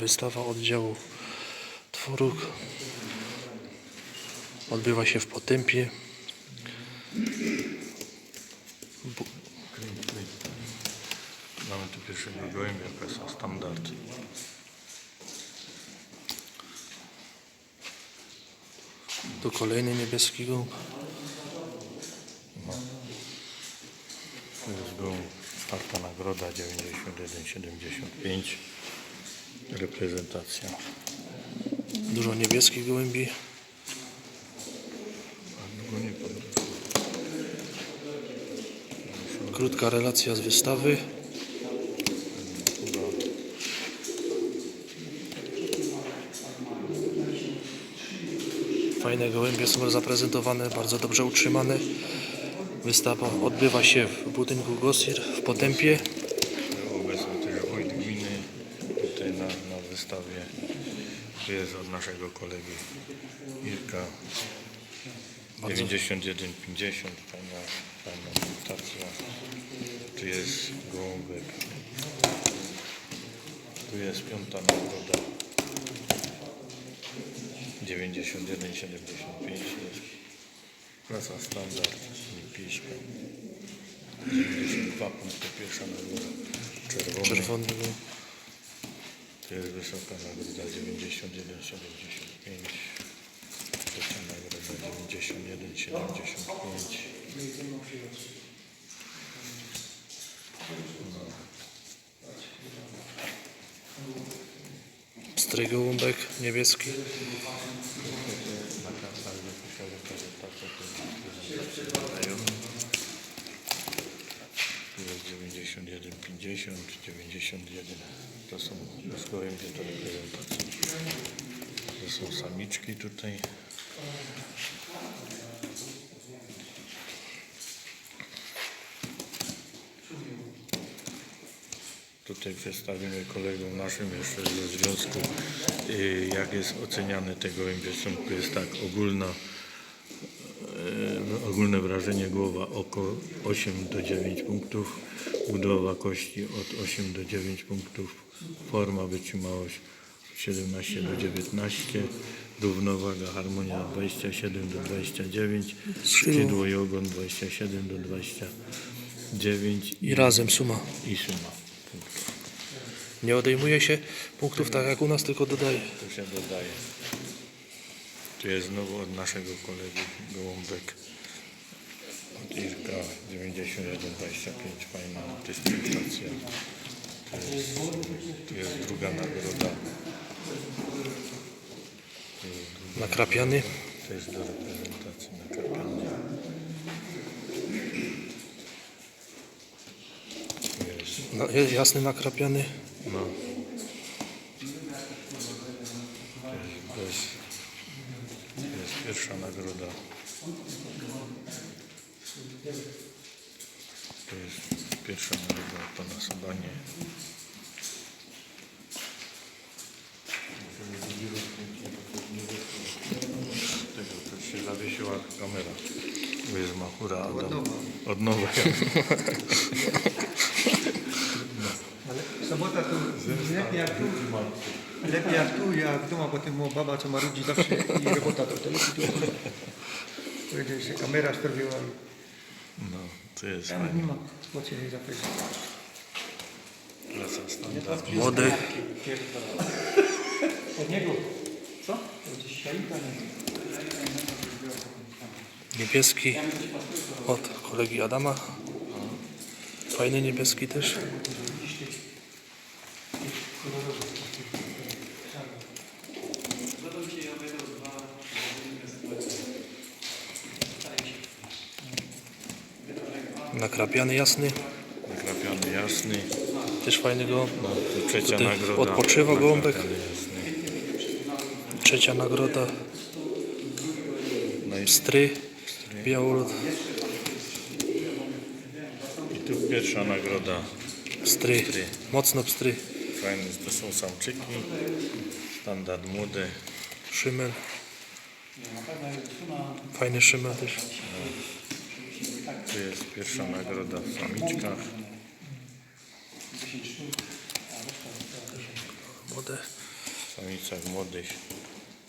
Wystawa oddziału Tworuk odbywa się w Potępie. Bu- Mamy tu pierwszego gołębia, PESA standard. Tu kolejny niebieski gołąb. To jest gołąb, czwarta nagroda 91,75. Reprezentacja. Dużo niebieskich gołębi. Krótka relacja z wystawy. Fajne gołębie są zaprezentowane, bardzo dobrze utrzymane. Wystawa odbywa się w budynku Gosir w Potępie. Obecny też wójt gminy tutaj na, Tu jest od naszego kolegi Irka. Bardzo- 9150, fajna, fajna stacja. Tu jest gołąbek. Tu jest piąta nagroda. 9175 jest klasa standard olimpijska. 92 punkty pierwsza nagroda. Czerwony. Czerwony. To jest wysoka nagroda 91,75. Trzecia nagroda 91,75. Pstry gołąbek niebieski. 9150, 91. To są w gołębie do reprezentacji. To są samiczki tutaj. Tutaj przedstawimy kolegom naszym jeszcze ze związku, y, jak jest oceniane tego gołębie. Jest tak ogólna ogólne wrażenie głowa oko 8 do 9 punktów, budowa kości od 8 do 9 punktów, forma wytrzymałość 17 do 19, równowaga harmonia 27 do 29, skrzydło i ogon 27 do 29 I razem suma. i suma punktów. Nie odejmuje się punktów tak jak u nas, tylko dodaje. Tu się dodaje. Tu jest znowu od naszego kolegi Gołąbek. Irka 9125. Fajna dystrybucja. Tu jest, tu jest druga nagroda. Nakrapiany. To jest do reprezentacji nakrapiany. No, jest jasny nakrapiany. No. To jest, to jest pierwsza nagroda. To jest pierwsza nagroda to na Sabanie. Tego to się zawiesiła kamera. Bo jest machura Adam. Od nowa. Ale sobota to lepiej jak tu, lepiej jak tu, jak w domu, bo tym baba, co marudzi zawsze i robota to, to lepiej tu. Kamera sprawiła to jest tam nie ma. Klasa standard. Młody. Od niego, co? Niebieski od kolegi Adama. Fajny niebieski też. Nakrapiany jasny. Nakrapiany jasny. Też fajny gołąb. No, trzecia Tutaj nagroda. odpoczywa gołąbek. Trzecia nagroda. No Stry. Białolot. i tu pierwsza nagroda. Stry. Mocno pstry. Fajne, to są samczyki. Standard młody. Szymel. Fajny szymel też. Tu jest pierwsza nagroda w samiczkach. Młode. samicach młodych.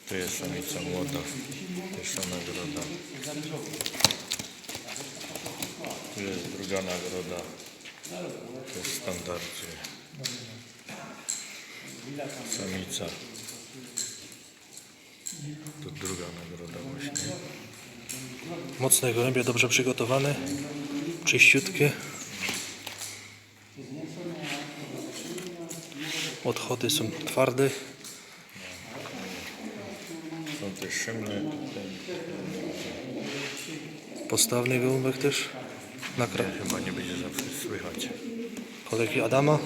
Tu jest samica młoda, pierwsza nagroda. Tu jest druga nagroda. To jest w standardzie. Samica. To druga nagroda właśnie. Mocne gołębie, dobrze przygotowane, czyściutkie. Odchody są twarde. Są też szymle. Postawny gołąbek też. Na kra- Chyba nie będzie zawsze słychać. kolegi Adama.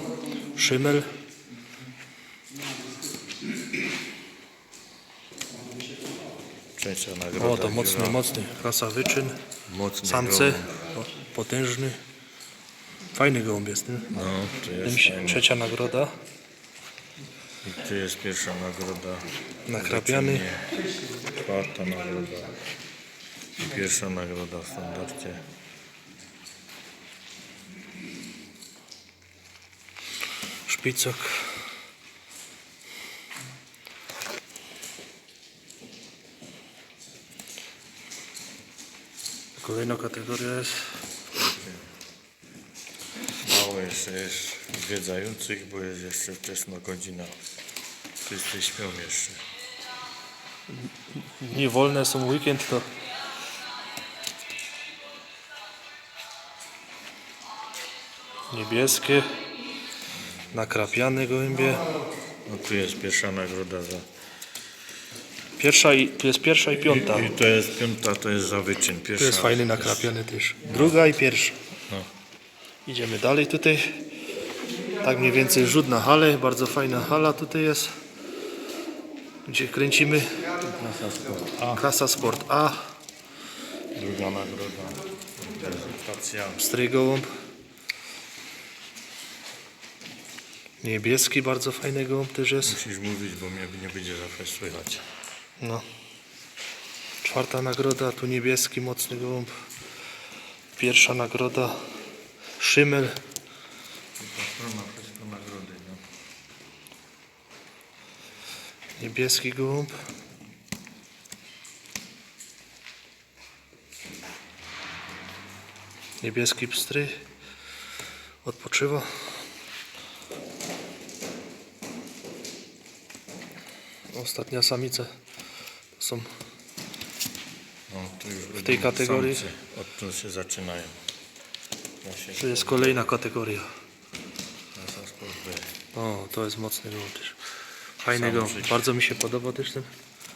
Szymel. Trzecia nagroda. O, to mocny, dziura. mocny. Klasa wyczyn. Mocny Samce. O, potężny. Fajny gołąb jest, nie? No, to jest się-. Trzecia nagroda. I tu jest pierwsza nagroda. Nakrapiany. Zaczynie. Czwarta nagroda. I pierwsza nagroda w standardzie. Szpicok. Kolejna kategoria jest Mało jeszcze jest zwiedzających, bo jest jeszcze wczesna godzina. Wszyscy śpią jeszcze. dni wolne, są weekend, to niebieskie, nakrapiane gołębie. No tu jest pierwsza nagroda za... Pierwsza i, tu jest pierwsza i piąta. I to jest piąta, to jest za wyczyn. Pierwsza Tu jest fajny nakrapiany też. Druga i pierwsza. No. Idziemy dalej tutaj. Tak mniej więcej rzut na halę. Bardzo fajna hala tutaj jest. Gdzie kręcimy. A. Klasa Sport A. Druga nagroda. Prezentacja. Stry gołąb. Niebieski, bardzo fajny gołąb też jest. Musisz mówić, bo mnie nie będzie zawsze słychać. No. Czwarta nagroda, tu niebieski, mocny gołąb. Pierwsza nagroda, szymel. Niebieski gołąb. Niebieski pstry. Odpoczywa. Ostatnia samica. Są No, tu W tej kategorii? Samce. Odtąd się zaczynają. Właśnie To jest kolejna kategoria. O, to jest mocny gołąb też. Fajny gołąb. Bardzo mi się podoba też ten.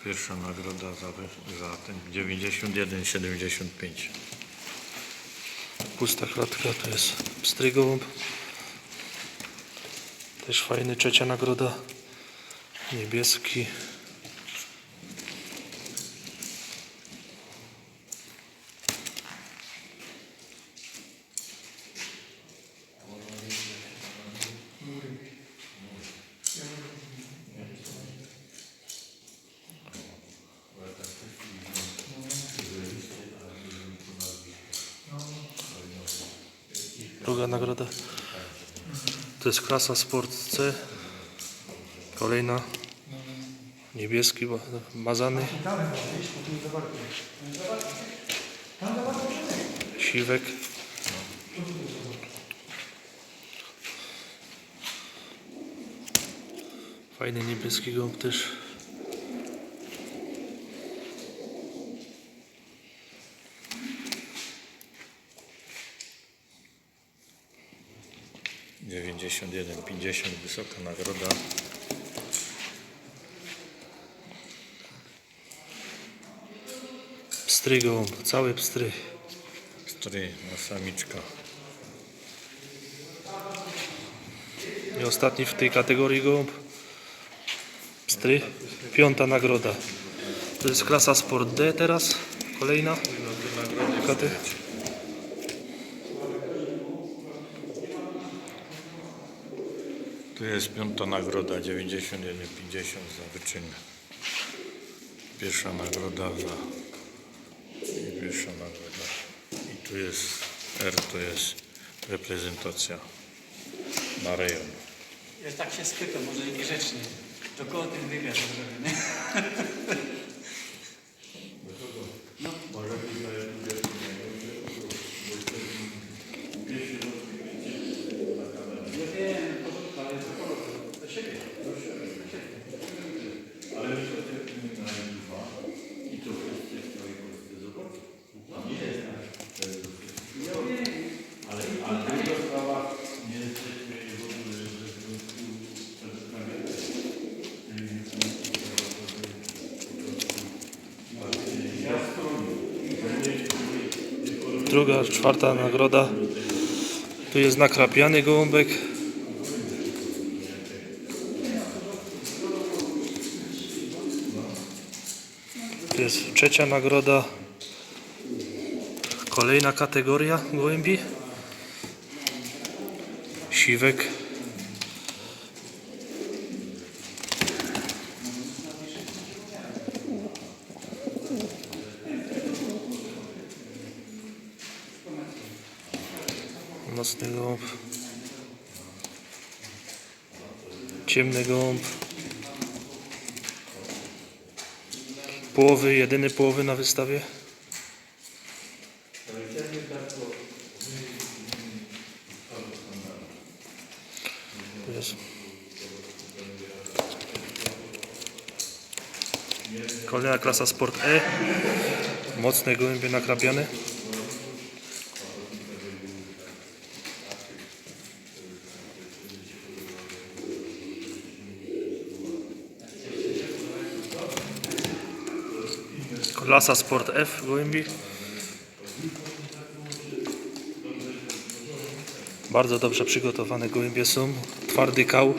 Pierwsza nagroda za, za ten 91,75. Pusta klatka, to jest pstry gołąb. Też fajny, trzecia nagroda. Niebieski. Nagroda. To jest klasa Sport C. Kolejna. Niebieski, mazany. Siwek. Fajny niebieski gołąb też. Dziewięćdziesiąt jeden, pięćdziesiąt, wysoka nagroda. Pstry gołąb, cały pstry. Stry na samiczka. I ostatni w tej kategorii gołąb. Pstry. Piąta nagroda. To jest klasa Sport D teraz. Kolejna. Kate- Tu jest piąta nagroda, 91,50 za wyczyn. Pierwsza nagroda za... I pierwsza nagroda. I tu jest R, to jest reprezentacja na rejon. Ja tak się spytam, może niegrzecznie. To koło tych wywiad zrobię, Druga, czwarta nagroda. Tu jest nakrapiany gołąbek. Tu jest trzecia nagroda. Kolejna kategoria gołębi. Siwek. Nocny gołąb. Ciemny gołąb. Połowy, jedyny połowy na wystawie. Jest. Kolejna klasa Sport E. Mocne gołębie nakrapiane. Klasa Sport F gołębi. Bardzo dobrze przygotowane gołębie są. Twardy kał.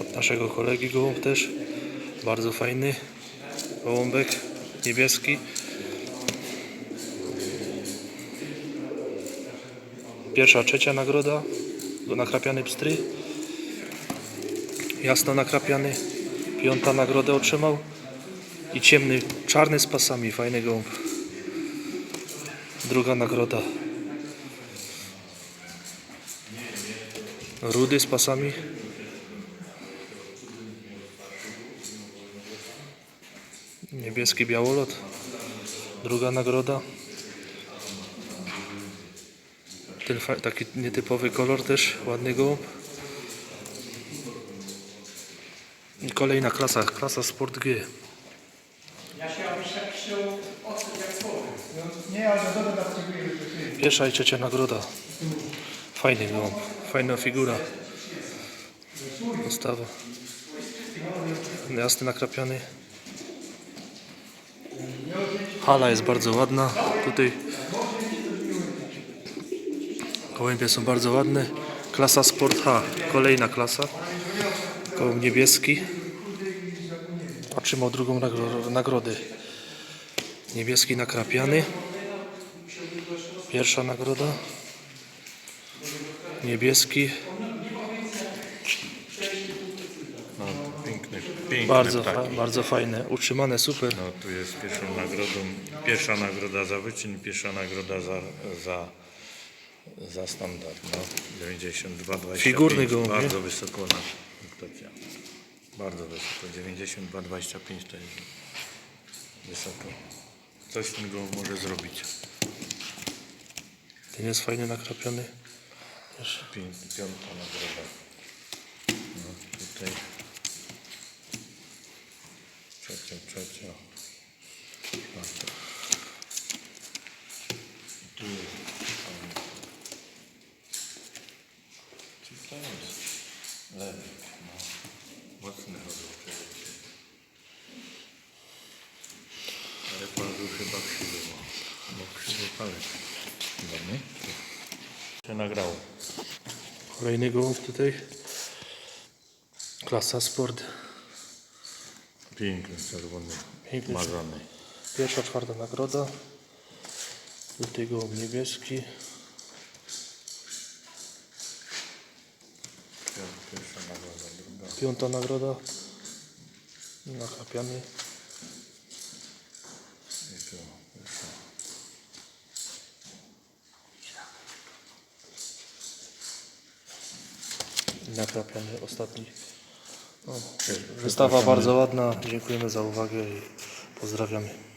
Od naszego kolegi gołąb też. Bardzo fajny gołąbek niebieski. Pierwsza, trzecia nagroda. Nakrapiany pstry. Jasno nakrapiany. Piąta nagrodę otrzymał. I ciemny, czarny z pasami. Fajny gołąb. Druga nagroda. Rudy z pasami. Niebieski białolot. Druga nagroda. Taki nietypowy kolor też, ładny gołąb. I kolejna klasa, klasa Sport G. Ty. Pierwsza i trzecia nagroda. Fajny gołąb, fajna figura. Postawa. Jasny nakrapiany. Hala jest bardzo ładna. Tutaj gołębie są bardzo ładne. Klasa Sport H. Kolejna klasa. Gołąb niebieski. Otrzymał drugą nagro- nagrodę. Niebieski nakrapiany. Pierwsza nagroda. Niebieski. No, Bardzo, ptaki. fa- bardzo fajne. Utrzymane super. No, tu jest pierwszą nagrodą, pierwsza nagroda za wyczyn, pierwsza nagroda za, za, za standard. No, 92, 25. Figurny gołąb, nie? Bardzo wysoko na punktacja. Bardzo wysoko. 92, 25 to jest wysoko. Coś z tym gołąb może zrobić. Ten jest fajnie nakrapiony. Też. Pięć, piąta nagroda. No, tutaj. Trzecia. Czwarta. I tu jest. um, Co to jest? Lewik, no. Mocny chodzą Ale pazu chyba krzywy ma. Bo krzywy palec. Chyba nie? Się nagrało. Kolejny gołąb tutaj. Klasa Sport. Piękny, czerwony, Piękny, marzony. Pierwsza, czwarta nagroda. Tutaj gołąb niebieski. Pierwsza nagroda, druga. Piąta nagroda. Nachrapiany. I tu, Nachrapiany ostatni. Wystawa bardzo ładna. Dziękujemy za uwagę i pozdrawiamy.